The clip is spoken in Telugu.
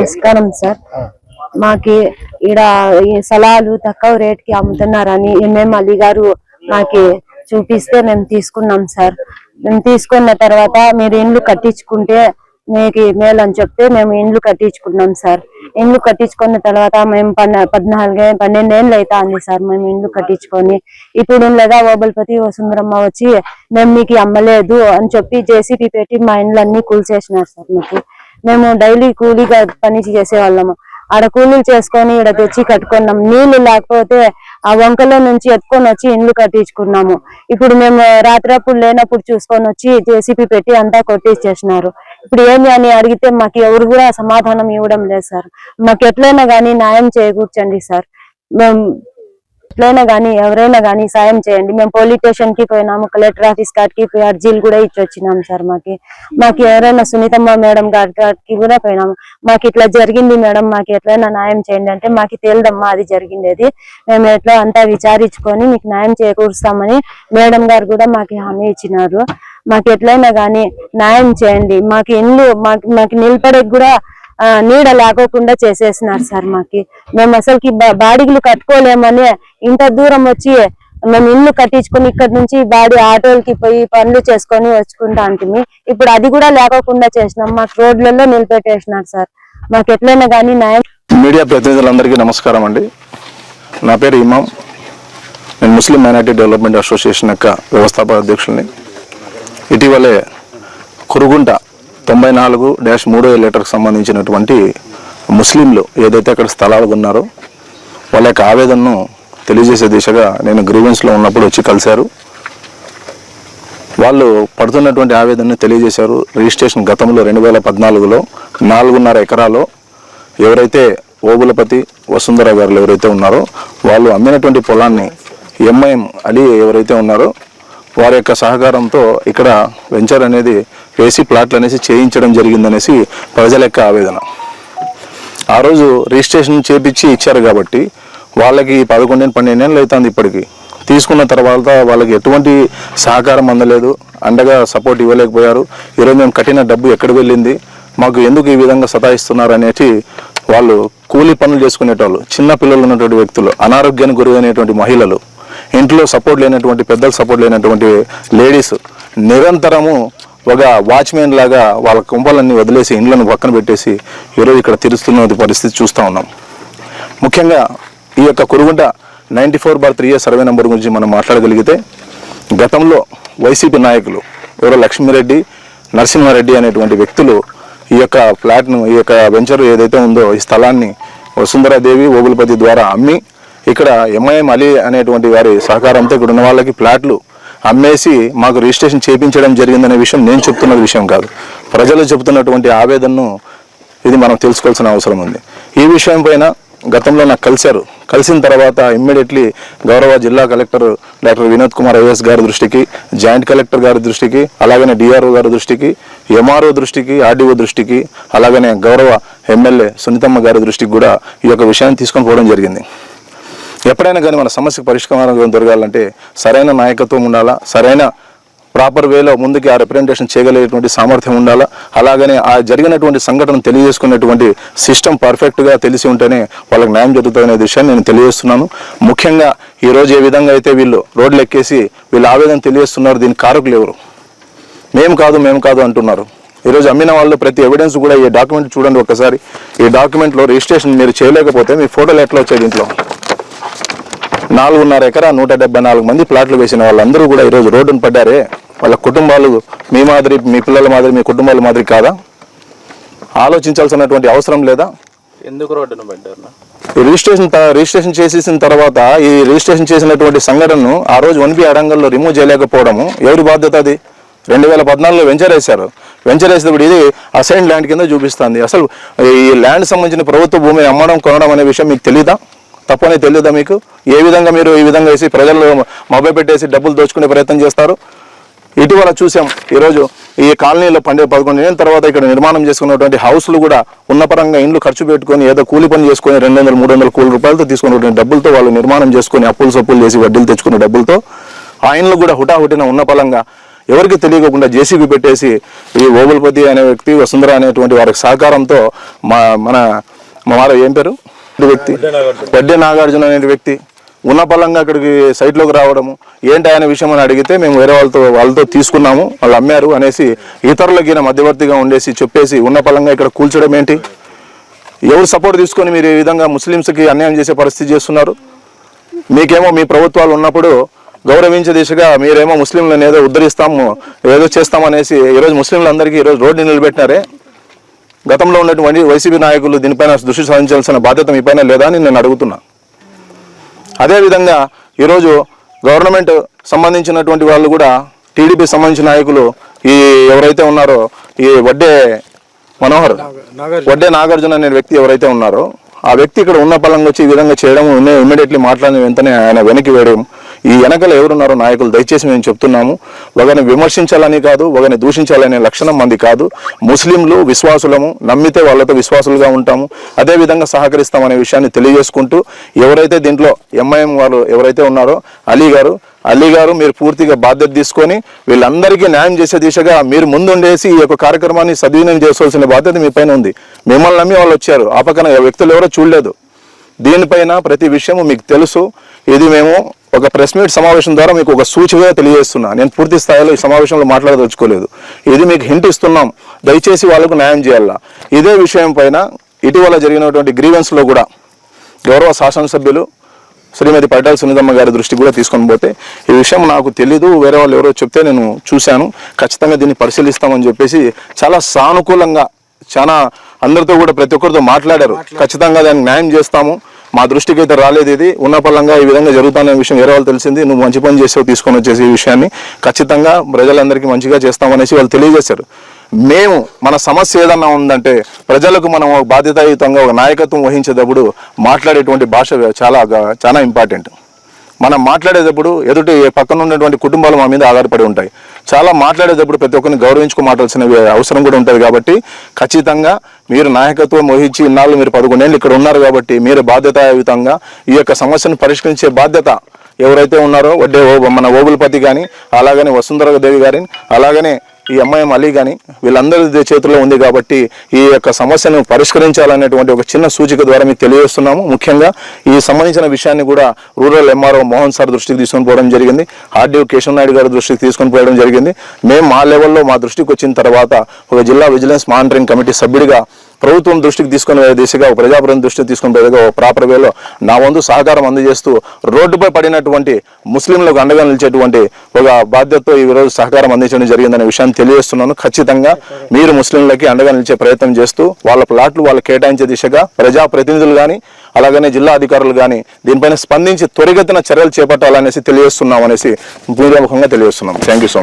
నమస్కారం సార్. మాకి ఈడ ఈ స్థలాలు తక్కువ రేట్కి అమ్ముతున్నారని ఎంఎం అలీ గారు మాకి చూపిస్తే మేము తీసుకున్నాం సార్. మేము తీసుకున్న తర్వాత మీరు ఇండ్లు కట్టించుకుంటే మీకు మేలు అని చెప్తే మేము ఇండ్లు కట్టించుకున్నాం సార్. ఇండ్లు కట్టించుకున్న తర్వాత మేము పన్న పద్నాలుగే పన్నెండేళ్ళు అయితే ఉంది సార్ మేము ఇండ్లు కట్టించుకొని. ఇప్పుడు లేదా ఓబల్పతి వసుంధరమ్మ వచ్చి మేము మీకు అమ్మలేదు అని చెప్పి జేసీపీ పెట్టి మా ఇండ్లు అన్ని కూల్చేసినారు సార్ మీకు. మేము డైలీ కూలీగా పని చేసేవాళ్ళము. ఆడ కూలీలు చేసుకొని ఇక్కడ తెచ్చి కట్టుకున్నాం. నీళ్ళు లేకపోతే ఆ వంకలో నుంచి ఎత్తుకొని వచ్చి ఇండ్లు కట్టించుకున్నాము. ఇప్పుడు మేము రాత్రప్పుడు లేనప్పుడు చూసుకొని వచ్చి జేసీపీ పెట్టి అంతా కొట్టించేసినారు ఇప్పుడు ఏంది అని అడిగితే మాకు ఎవరు కూడా సమాధానం ఇవ్వడం లేదు సార్. మాకు ఎట్లయినా కానీ న్యాయం చేకూర్చండి సార్. మేము ఎట్లయినా కానీ ఎవరైనా కానీ సాయం చేయండి. మేము పోలీస్ స్టేషన్కి పోయినాము కలెక్టర్ ఆఫీస్ కాడికి పోయి అర్జీలు కూడా ఇచ్చి వచ్చినాం సార్ మాకి. మాకు ఎవరైనా సునీతమ్మ మేడం గారికి కూడా పోయినాము. మాకు ఇట్లా జరిగింది మేడం మాకు ఎట్లయినా న్యాయం చేయండి అంటే మాకు తేలదమ్మా అది జరిగిండేది. మేము ఎట్లా అంతా విచారించుకొని మీకు న్యాయం చేకూరుస్తామని మేడం గారు కూడా మాకు హామీ ఇచ్చినారు. మాకు ఎట్లయినా కానీ న్యాయం చేయండి. మాకు ఇల్లు మాకు మాకు నిలబడేకి కూడా నీడ లేకోకుండా చేసేసినారు సార్ మాకి. మేము అసలుకి బా- బాడిగలు కట్టుకోలేమని ఇంత దూరం వచ్చి మేము ఇల్లు కట్టించుకుని ఇక్కడ నుంచి బాడీ ఆటోలకి పోయి పనులు చేసుకొని వచ్చుకుంటాంటిమి. ఇప్పుడు అది కూడా లేకోకుండా చేసినాం. మాకు రోడ్లలో నిలబెట్టేసినారు సార్. మాకు ఎట్లయినా కానీ న్యాయం మీడియా ప్రతినిధులందరికీ నమస్కారం అండి. నా పేరు ఇమాం. నేను ముస్లిం మైనార్టీ డెవలప్మెంట్ అసోసియేషన్ యొక్క వ్యవస్థాపక అధ్యక్షుల్ని ఇటీవలే కురుగుంట తొంభై నాలుగు డాష్ మూడో లెటర్కి సంబంధించినటువంటి ముస్లింలు ఏదైతే అక్కడ స్థలాలు ఉన్నారో వాళ్ళ యొక్క ఆవేదనను తెలియజేసే దిశగా నేను గ్రీవెన్స్లో ఉన్నప్పుడు వచ్చి కలిశారు. వాళ్ళు పడుతున్నటువంటి ఆవేదనను తెలియజేశారు. రిజిస్ట్రేషన్ గతంలో రెండు వేల పద్నాలుగులో నాలుగున్నర ఎకరాలో ఎవరైతే ఓబులపతి వసుంధర గారు ఎవరైతే ఉన్నారో వాళ్ళు అమ్మినటువంటి పొలాన్ని ఎంఐఎం అలీ ఎవరైతే ఉన్నారో వారి యొక్క సహకారంతో ఇక్కడ వెంచర్ అనేది వేసి ప్లాట్లు అనేసి చేయించడం జరిగిందనేసి ప్రజల యొక్క ఆవేదన. ఆ రోజు రిజిస్ట్రేషన్ చేపించి ఇచ్చారు కాబట్టి వాళ్ళకి పదకొండేళ్ళు నెలలు అవుతుంది ఇప్పటికి. తీసుకున్న తర్వాత వాళ్ళకి ఎటువంటి సహకారం అందలేదు. అండగా సపోర్ట్ ఇవ్వలేకపోయారు. ఈరోజు మేము కట్టిన డబ్బు ఎక్కడ వెళ్ళింది? మాకు ఎందుకు ఈ విధంగా సతాయిస్తున్నారు అనేసి వాళ్ళు కూలీ పనులు చేసుకునేటోళ్ళు చిన్న పిల్లలు ఉన్నటువంటి వ్యక్తులు అనారోగ్యానికి గురైనటువంటి మహిళలు ఇంట్లో సపోర్ట్ లేనటువంటి పెద్దలు సపోర్ట్ లేనటువంటి లేడీస్ నిరంతరము ఒక వాచ్మెన్ లాగా వాళ్ళ కుంపలన్నీ వదిలేసి ఇండ్లను పక్కన పెట్టేసి ఈరోజు ఇక్కడ తిరుస్తున్న పరిస్థితి చూస్తూ ఉన్నాం. ముఖ్యంగా ఈ యొక్క Kurugunta ninety four bar three year survey number గురించి మనం మాట్లాడగలిగితే గతంలో వైసీపీ నాయకులు ఎవరో లక్ష్మీరెడ్డి నరసింహారెడ్డి అనేటువంటి వ్యక్తులు ఈ యొక్క ఫ్లాట్ను ఈ యొక్క వెంచర్ ఏదైతే ఉందో ఈ స్థలాన్ని వసుంధరాదేవి ఓగులపతి ద్వారా అమ్మి ఇక్కడ ఎంఐఎం అలీ అనేటువంటి వారి సహకారంతో ఇక్కడ ఉన్న వాళ్ళకి ఫ్లాట్లు అమ్మేసి మాకు రిజిస్ట్రేషన్ చేయించడం జరిగిందనే విషయం నేను చెప్తున్న విషయం కాదు. ప్రజలు చెబుతున్నటువంటి ఆవేదనను ఇది మనం తెలుసుకోవాల్సిన అవసరం ఉంది. ఈ విషయం పైన గతంలో నాకు కలిశారు. కలిసిన తర్వాత ఇమ్మీడియట్లీ గౌరవ జిల్లా collector doctor Vinod Kumar IAS గారి దృష్టికి జాయింట్ కలెక్టర్ గారి దృష్టికి అలాగనే డిఆర్ఓ గారి దృష్టికి ఎంఆర్ఓ దృష్టికి ఆర్డీఓ దృష్టికి అలాగనే గౌరవ ఎమ్మెల్యే సునీతమ్మ గారి దృష్టికి కూడా ఈ యొక్క విషయాన్ని తీసుకొని పోవడం జరిగింది. ఎప్పుడైనా కానీ మన సమస్యకు పరిష్కారం దొరకాలంటే సరైన నాయకత్వం ఉండాలా సరైన ప్రాపర్ వేలో ముందుకి ఆ రిప్రజెంటేషన్ చేయగలిగేటువంటి సామర్థ్యం ఉండాలా అలాగనే ఆ జరిగినటువంటి సంఘటన తెలియజేసుకునేటువంటి సిస్టమ్ పర్ఫెక్ట్గా తెలిసి ఉంటేనే వాళ్ళకి న్యాయం జరుగుతుందనే విషయాన్ని నేను తెలియజేస్తున్నాను. ముఖ్యంగా ఈరోజు ఏ విధంగా అయితే వీళ్ళు రోడ్లు ఎక్కేసి వీళ్ళు ఆవేదన తెలియజేస్తున్నారు దీనికి కారకులు ఎవరు? మేము కాదు మేము కాదు అంటున్నారు. ఈరోజు అమ్మిన వాళ్ళు ప్రతి ఎవిడెన్స్ కూడా ఈ డాక్యుమెంట్ చూడండి ఒకసారి. ఈ డాక్యుమెంట్లో రిజిస్ట్రేషన్ మీరు చేయలేకపోతే మీ ఫోటోలు ఎట్లా వచ్చాయి దీంట్లో నాలుగున్నర ఎకరా నూట డెబ్బై నాలుగు మంది ప్లాట్లు వేసిన వాళ్ళందరూ కూడా ఈరోజు రోడ్డును పడ్డారే. వాళ్ళ కుటుంబాలు మీ మాదిరి మీ పిల్లల మాదిరి మీ కుటుంబాల మాదిరి కాదా? ఆలోచించాల్సినటువంటి అవసరం లేదా? ఎందుకు రోడ్డును పడ్డారు? ఈ రిజిస్ట్రేషన్ రిజిస్ట్రేషన్ చేసేసిన తర్వాత ఈ రిజిస్ట్రేషన్ చేసినటువంటి సంఘటనను ఆ రోజు వన్ బి అడంగల్లో రిమూవ్ చేయలేకపోవడము ఎవరి బాధ్యత అది? రెండు వేల పద్నాలుగులో వెంచర్ వేశారు. వెంచర్ వేసినప్పుడు ఇది అసైన్ ల్యాండ్ కింద చూపిస్తుంది. అసలు ఈ ల్యాండ్ సంబంధించిన ప్రభుత్వ భూమిని అమ్మడం కొనడం అనే విషయం మీకు తెలీదా? తప్పనే తెలియదా మీకు? ఏ విధంగా మీరు ఈ విధంగా వేసి ప్రజలు మొబైల్ పెట్టేసి డబ్బులు దోచుకునే ప్రయత్నం చేస్తారు? ఇటీవల చూసాం ఈరోజు ఈ కాలనీలో పండే పదకొండు ఏళ్ళ తర్వాత ఇక్కడ నిర్మాణం చేసుకున్నటువంటి హౌస్లు కూడా ఉన్నపరంగా ఇండ్లు ఖర్చు పెట్టుకొని ఏదో కూలి పని చేసుకొని రెండు వందల మూడు వందల కోట్ల రూపాయలతో తీసుకున్నటువంటి డబ్బులతో వాళ్ళు నిర్మాణం చేసుకొని అప్పులు సప్పులు చేసి వడ్డీలు తెచ్చుకున్న డబ్బులతో ఆ ఇండ్లు కూడా హుటాహుటిన ఉన్న పరంగా ఎవరికి తెలియకుండా జేసీబీ పెట్టేసి ఈ ఓబుల్పతి అనే వ్యక్తి వసుంధర అనేటువంటి వారి సహకారంతో మా మన మా ఏం పేరు? అనేటువంటి వ్యక్తి. వడ్డే నాగార్జున అనే వ్యక్తి. ఉన్న పలంగా అక్కడికి సైట్లోకి రావడము. ఏంటి ఆయన విషయం అని అడిగితే మేము వేరే వాళ్ళతో వాళ్ళతో తీసుకున్నాము. వాళ్ళు అమ్మారు అనేసి ఇతరులకి మధ్యవర్తిగా ఉండేసి చెప్పేసి ఉన్న పలంగా ఇక్కడ కూల్చడం ఏంటి? ఎవరు సపోర్ట్ తీసుకొని మీరు ఈ విధంగా ముస్లిమ్స్కి అన్యాయం చేసే పరిస్థితి చేస్తున్నారు? మీకేమో మీ ప్రభుత్వాలు ఉన్నప్పుడు గౌరవించే దిశగా మీరేమో ముస్లింలను ఏదో ఉద్ధరిస్తాము ఏదో చేస్తామనేసి ఈరోజు ముస్లింలందరికీ ఈరోజు రోడ్డు నిలబెట్టినారే? గతంలో ఉన్నటువంటి వైసీపీ నాయకులు దీనిపైన దృష్టి సాధించాల్సిన బాధ్యత మీ పైన లేదా అని నేను అడుగుతున్నా. అదేవిధంగా ఈరోజు గవర్నమెంట్ సంబంధించినటువంటి వాళ్ళు కూడా టీడీపీ సంబంధించిన నాయకులు ఈ ఎవరైతే ఉన్నారో ఈ వడ్డే మనోహర్ వడ్డే నాగార్జున అనే వ్యక్తి ఎవరైతే ఉన్నారో ఆ వ్యక్తి ఇక్కడ ఉన్న పలంగా వచ్చి ఈ విధంగా చేయడం ఇమ్మీడియట్లీ మాట్లాడిన వెంటనే ఆయన వెనక్కి వేయడం ఈ వెనకలు ఎవరున్నారో నాయకులు దయచేసి మేము చెప్తున్నాము. ఒకరిని విమర్శించాలని కాదు ఒకరిని దూషించాలనే లక్షణం మంది కాదు. ముస్లింలు విశ్వాసులము నమ్మితే వాళ్ళతో విశ్వాసులుగా ఉంటాము. అదే విధంగా సహకరిస్తామనే విషయాన్ని తెలియజేసుకుంటూ ఎవరైతే దీంట్లో ఎంఐఎం వాళ్ళు ఎవరైతే ఉన్నారో అలీ గారు అలీ గారు మీరు పూర్తిగా బాధ్యత తీసుకొని వీళ్ళందరికీ న్యాయం చేసే దిశగా మీరు ముందుండేసి ఈ యొక్క కార్యక్రమాన్ని సద్వినియోగం చేసుకోవాల్సిన బాధ్యత మీ పైన ఉంది. మిమ్మల్ని నమ్మి వాళ్ళు వచ్చారు. ఆ పక్కన వ్యక్తులు ఎవరో చూడలేదు. దీనిపైన ప్రతి విషయము మీకు తెలుసు. ఇది మేము ఒక ప్రెస్ మీట్ సమావేశం ద్వారా మీకు ఒక సూచికగా తెలియజేస్తున్నా. నేను పూర్తి స్థాయిలో ఈ సమావేశంలో మాట్లాడదలుచుకోలేదు. ఇది మీకు హింట్ ఇస్తున్నాం. దయచేసి వాళ్ళకు న్యాయం చేయాలా? ఇదే విషయం పైన ఇటీవల జరిగినటువంటి గ్రీవెన్స్లో కూడా గౌరవ శాసనసభ్యులు శ్రీమతి పైటాల సునీతమ్మ గారి దృష్టికి కూడా తీసుకొని పోతే ఈ విషయం నాకు తెలీదు. వేరే వాళ్ళు ఎవరో చెప్తే నేను చూశాను. ఖచ్చితంగా దీన్ని పరిశీలిస్తామని చెప్పేసి చాలా సానుకూలంగా చాలా అందరితో కూడా ప్రతి ఒక్కరితో మాట్లాడారు. ఖచ్చితంగా దానికి న్యాయం చేస్తాము. మా దృష్టికి అయితే రాలేదు ఇది. ఉన్న పలంగా ఈ విధంగా జరుగుతున్న విషయం వేరే వాళ్ళు తెలిసింది. నువ్వు మంచి పని చేసావు తీసుకొని వచ్చేసి ఈ విషయాన్ని. ఖచ్చితంగా ప్రజలందరికీ మంచిగా చేస్తామనేసి వాళ్ళు తెలియజేశారు. మేము మన సమస్య ఏదన్నా ఉందంటే ప్రజలకు మనం బాధ్యతాయుతంగా ఒక నాయకత్వం వహించేటప్పుడు మాట్లాడేటువంటి భాష చాలా చాలా ఇంపార్టెంట్ మనం మాట్లాడేటప్పుడు ఎదుటి పక్కన ఉన్నటువంటి కుటుంబాలు మా మీద ఆధారపడి ఉంటాయి. చాలా మాట్లాడేటప్పుడు ప్రతి ఒక్కరిని గౌరవించుకు మాట్లాడాల్సిన అవసరం కూడా ఉంటుంది కాబట్టి ఖచ్చితంగా మీరు నాయకత్వం వహించి ఇన్నాళ్ళు మీరు పదకొండేళ్ళు ఇక్కడ ఉన్నారు కాబట్టి మీరు బాధ్యతాయుతంగా ఈ యొక్క సమస్యను పరిష్కరించే బాధ్యత ఎవరైతే ఉన్నారో వడ్డే ఓ- మన ఓబులపతి కానీ అలాగనే వసుంధర దేవి గారిని అలాగనే ఈ ఎంఐఎం అలీ కానీ వీళ్ళందరి చేతుల్లో ఉంది కాబట్టి ఈ యొక్క సమస్యను పరిష్కరించాలనేటువంటి ఒక చిన్న సూచిక ద్వారా మీకు తెలియజేస్తున్నాము. ముఖ్యంగా ఈ సంబంధించిన విషయాన్ని కూడా రూరల్ ఎంఆర్ఓ మోహన్ సార్ దృష్టికి తీసుకొని పోవడం జరిగింది. ఆర్డీఓ కేశవ్ నాయుడు గారి దృష్టికి తీసుకొని పోవడం జరిగింది. మేము మా లెవెల్లో మా దృష్టికి వచ్చిన తర్వాత ఒక జిల్లా విజిలెన్స్ మానిటరింగ్ కమిటీ సభ్యుడిగా ప్రభుత్వం దృష్టికి తీసుకునే దిశగా ఒక ప్రజాప్రతినిధి దృష్టికి తీసుకునే విధంగా ఒక ప్రాపర్ వేలో నా వంతు సహకారం అందజేస్తూ రోడ్డుపై పడినటువంటి ముస్లింలకు అండగా నిలిచేటువంటి ఒక బాధ్యతతో ఈ రోజు సహకారం అందించడం జరిగిందనే విషయాన్ని తెలియజేస్తున్నాను. ఖచ్చితంగా మీరు ముస్లింలకి అండగా నిలిచే ప్రయత్నం చేస్తూ వాళ్ళ ప్లాట్లు వాళ్ళు కేటాయించే దిశగా ప్రజాప్రతినిధులు కానీ అలాగనే జిల్లా అధికారులు కానీ దీనిపైన స్పందించి త్వరిగతిన చర్యలు చేపట్టాలనేసి తెలియజేస్తున్నాం అనేసి తెలియజేస్తున్నాం. Thank you so much